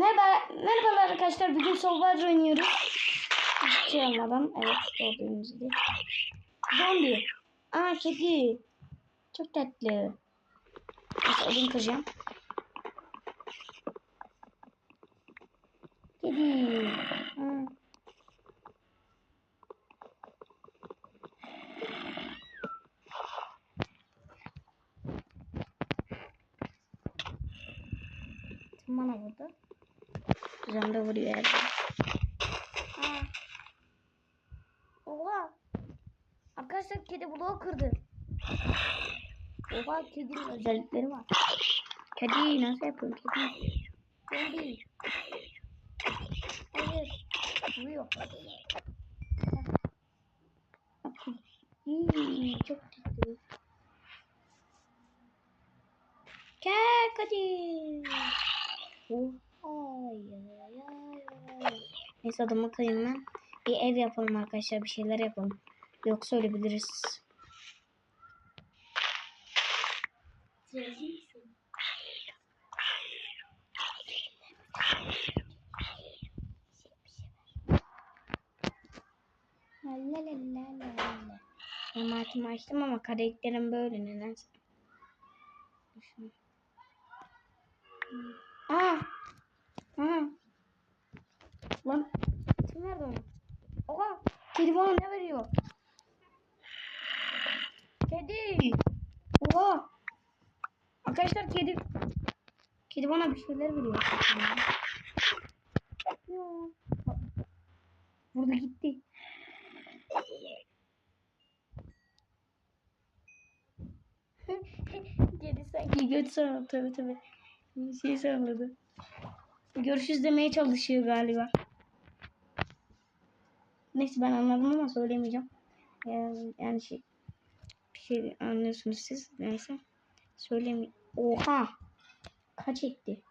Merhaba, merhabalar arkadaşlar. Bugün Solvar oynuyoruz. Hiçbir şey olmadan. Evet, gördüğünüz gibi. Zombi. Aa, kedi. Çok tatlı. Neyse, odun kıracağım. Kedi. Ha. Bana? Güzel de vuruyor herhalde. Oha. Arkadaşlar kedi bloğu kırdı. Oha kedinin özellikleri var. Kedi nasıl yapıyorum kedi? Kedi. Hayır. Vuruyor. Hmm, çok tatlı. Gel kedi. Oh, ay, ay, ay, ay. Neyse adamı kayın ben. Bir ev yapalım arkadaşlar. Bir şeyler yapalım. Yoksa ölebiliriz. Ematimi açtım ama karakterim böyle nedense. Aa! Aa! Lan kim verdi onu? Oha! Kedi bana ne veriyor? Kedi! Oha! Arkadaşlar kedi Kedi bana bir şeyler veriyor. Burada gitti. Kedi sanki göt salladı. Tabii tabii. Bir şey salladı. Görüşürüz demeye çalışıyor galiba. Neyse ben anladım ama söylemeyeceğim. Yani, yani şey bir şey anlıyorsunuz siz. Neyse. Söylemi. Oha. Kaç etti?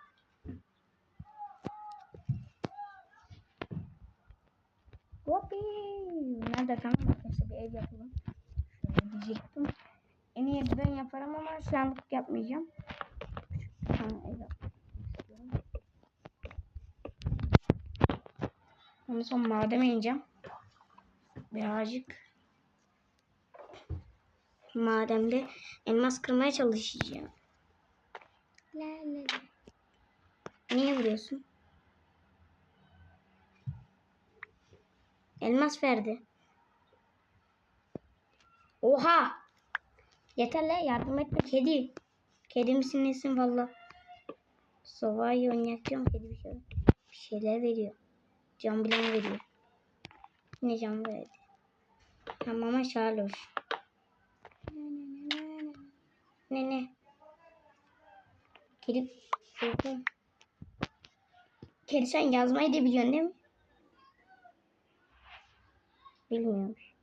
Hoppi. Nerede tamam arkadaşlar bir ev yapalım. Şöyle diyecektim. En iyi ben yaparım ama şu anlık yapmayacağım. Bir tane ev yapmak istiyorum. Ondan sonra madem ineceğim. Birazcık mademde elmas kırmaya çalışacağım. La la la. Niye vuruyorsun? Elmas verdi. Oha! Yeter la yardım etme kedi. Kedi misin nesin valla? Sovayı oynatıyorum kedi bir şey. Bir şeyler veriyor. Can bilen veriyor. Ne can verdi? Tamam ama Şarloş. Ne ne? Kedi. Kedi. Kedi sen yazmayı da biliyorsun değil mi? Bilmiyormuş.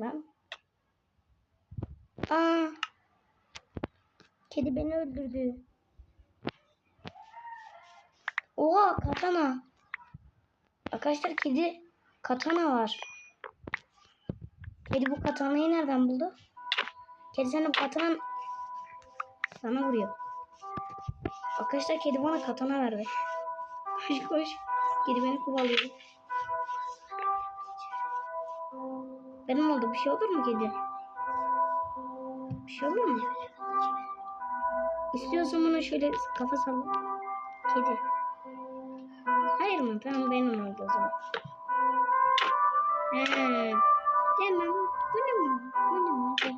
Lan. Aa. Kedi beni öldürdü. Katana. Arkadaşlar kedi katana var. Kedi bu katanayı nereden buldu? Kedi bu katana sana vuruyor. Arkadaşlar kedi bana katana verdi. Koş koş. Kedi beni kovalıyor. Benim oldu. Bir şey olur mu kedi? Bir şey olur mu? İstiyorsan bana şöyle kafa salla. Kedi. Mı? Tamam benim oldu o zaman. Tamam. Bunu mu? Bunu mu? Hadi.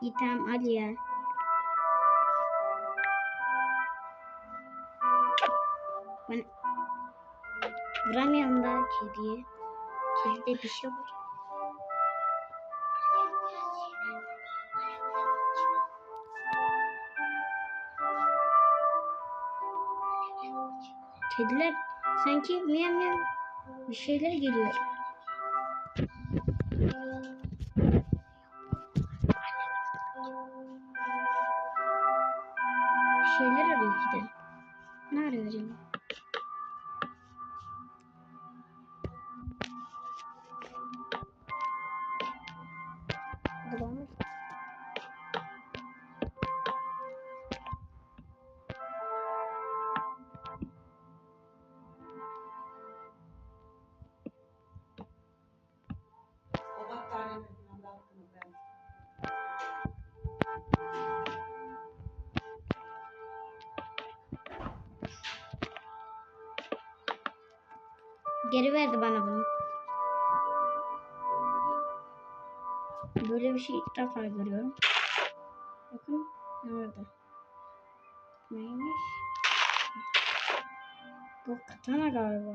İyi tamam hadi ya. Ben vuramıyorum da kediye. Kedide bir şey var. Kediler sanki miyav miyav bir şeyler geliyor. Bir şeyler arıyor kedi. Ne arıyor acaba? Geri verdi bana bunu. Böyle bir şey ilk defa görüyorum. Bakın nerede? Neymiş? Bu katana galiba.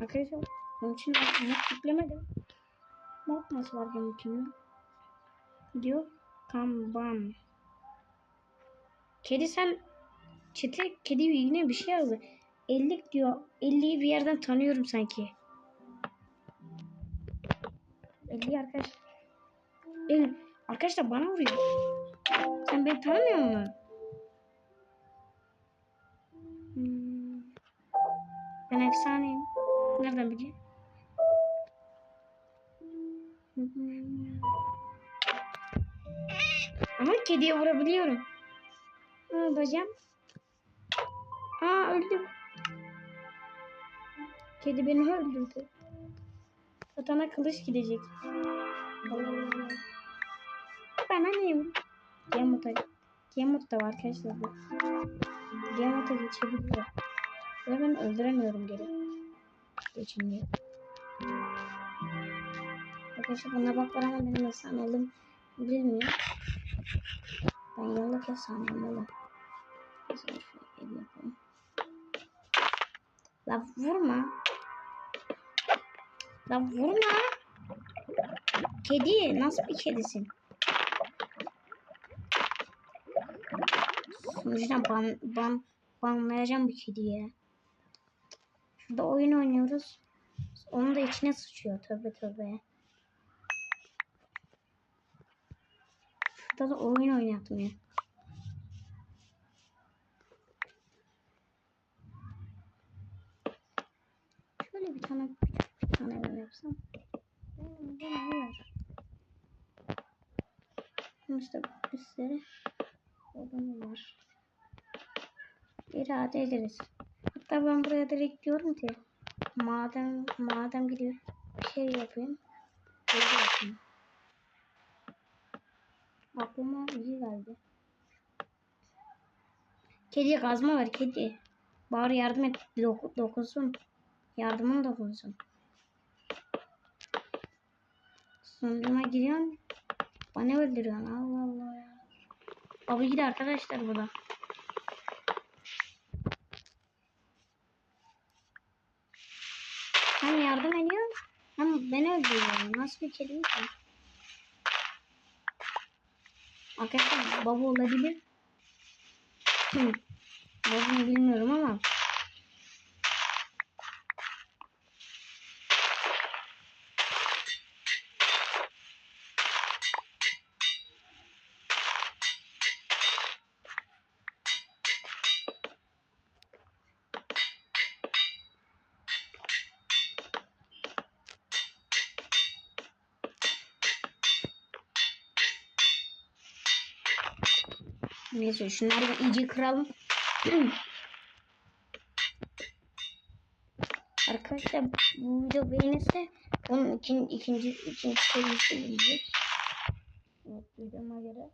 Arkadaşlar bunun için mod yüklemedim. Mod nasıl var bunun içinde? Diyor kambam. Kedi sen çete kedi yine bir şey yazdı. 50 diyor. 50'yi bir yerden tanıyorum sanki. 50 arkadaş. El, arkadaşlar bana vuruyor. Sen beni tanımıyor musun? Hmm. Ben efsaneyim. Nereden biliyor? Ama kediye vurabiliyorum. Ne yapacağım? Aa öldüm. Kedi beni öldürdü. Satana kılıç gidecek. Ben anneyim. Yamut'a. Yamut da var arkadaşlar. bu. Yamut'a geçebiliyor. Ve ben öldüremiyorum geri. Geçince. Arkadaşlar buna bak var ama benim efsane oldum bilmiyor. Ben yıllık efsaneyim oğlum. La vurma. La vurma. Kedi nasıl bir kedisin? Sonuçta ban, ban, banlayacağım bu kediyi. Şurada oyun oynuyoruz. Onun da içine sıçıyor. Tövbe tövbe. Şurada da oyun oynatmıyor. Şöyle bir tane küçük bir tane ev yapsam. Benim de ne var? İşte bir sürü odam var. İrade ederiz. Hatta ben buraya direkt diyorum ki madem madem gidiyor bir şey yapayım. Böyle yapayım. Aklıma iyi geldi. Kediye kazma ver kedi. Bari yardım et dok dokunsun. Yardımın dokunsun. Sonucuma giriyorsun. Bana öldürüyorsun. Allah Allah ya. Abi gidi arkadaşlar burada. Hem yardım ediyor hem beni öldürüyor. Nasıl bir kedi ki? Arkadaşlar baba olabilir. Babamı bilmiyorum ama. Neyse şunları da iyice kıralım. Arkadaşlar bu video beğenirse onun için ikinci ikinci serisi gelecek. Evet videoma göre.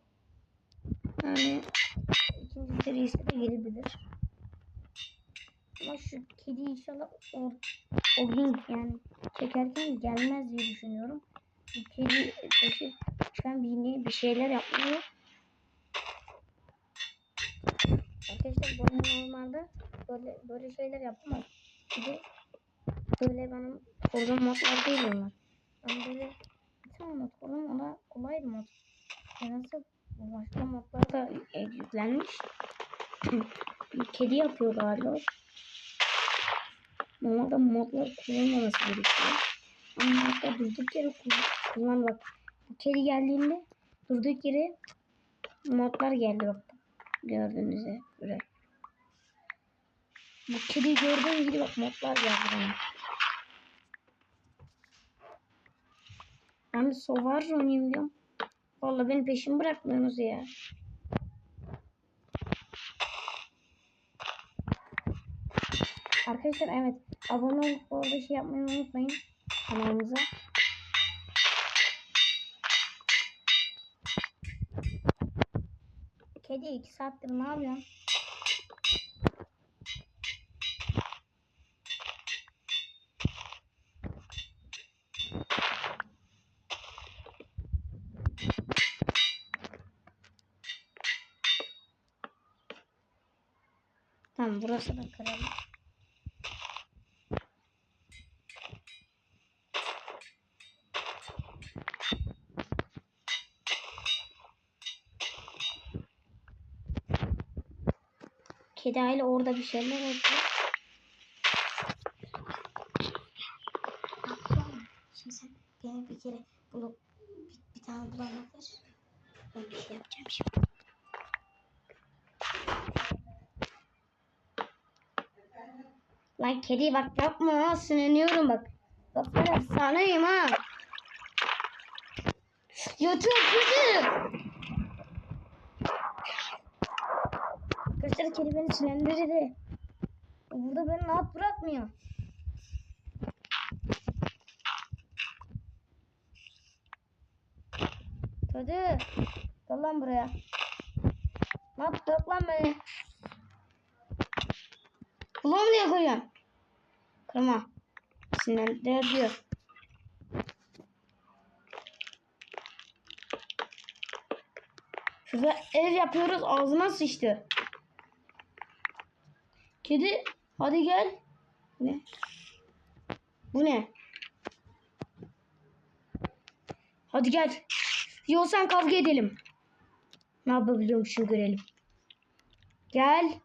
Yani ikinci serisi de gelebilir. Ama şu kedi inşallah o, o gün yani çekerken gelmez diye düşünüyorum. Bu kedi çünkü şu an bir, bir şeyler yapmıyor. Arkadaşlar oyun normalde böyle böyle şeyler. Bir de böyle benim kurduğum modlar değil onlar. Ben böyle tane mod kurdum ona kolay bir mod. Nedense başka modlar da e, yüklenmiş. kedi yapıyor galiba. Normalde modlar kullanılmaması gerekiyor. Ama modlar durduk yere kullan, bak. Kedi geldiğinde durduk yere modlar geldi bak. Gördüğünüz üzere. Bu kedi gördüğün gibi bak modlar geldi bana. De sovar oynayayım diyorum. Valla beni peşin bırakmıyorsunuz ya. Arkadaşlar evet abone olup orada şey yapmayı unutmayın kanalımıza. Ege 2 saattir ne yapıyorsun? Tamam burası da kıralım. Kedi aile orada bir şeyler yapıyor. Şimdi sen beni bir kere bulup bir, bir tane bulamadın. Ben bir şey yapacağım şimdi. Lan kedi bak yapma ha sinirleniyorum bak. Bak ben efsaneyim ha. Yatıyor kedi. Arkadaşlar kedi beni sinirlendirdi. Burada beni rahat bırakmıyor. Hadi. Gel lan buraya. Ne yaptık lan beni? Kulağımı niye koyuyorsun? Kırma. Sinirler diyor. Şurada ev yapıyoruz ağzıma sıçtı. Kedi hadi gel. Ne? Bu ne? Hadi gel. Yiyorsan kavga edelim. Ne yapabiliyormuşum görelim. Gel.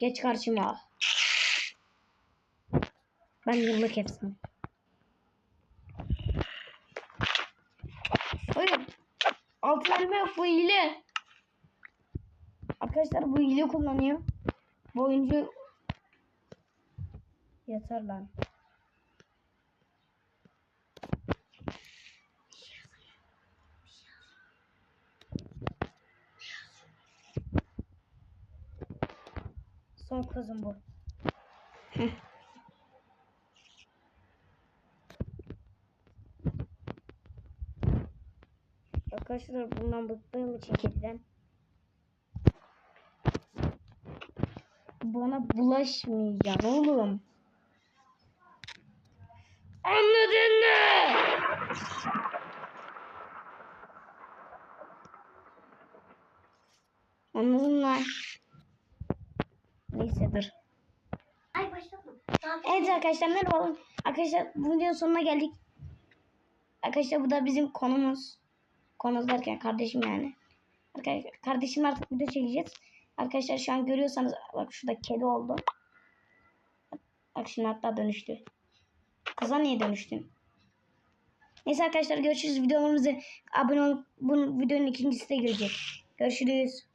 Geç karşıma. Ben yıllık efsane. Hayır. Elma yok bu hile. Arkadaşlar bu hile kullanıyor. Bu oyuncu yeter lan. Son kızım bu. Arkadaşlar bundan bıktığım için kediden. Bana bulaşmayacaksın oğlum. Anladın mı? Anladın mı? Neyse dur. Ay başlama. Evet arkadaşlar merhaba. Arkadaşlar bu videonun sonuna geldik. Arkadaşlar bu da bizim konumuz. Konumuz derken kardeşim yani. Arkadaşlar kardeşim artık video çekeceğiz. Arkadaşlar şu an görüyorsanız bak şurada kedi oldu. Bak şimdi hatta dönüştü. Kıza niye dönüştün? Neyse arkadaşlar görüşürüz. Videolarımızı abone olup bu videonun ikincisi de gelecek. Görüşürüz.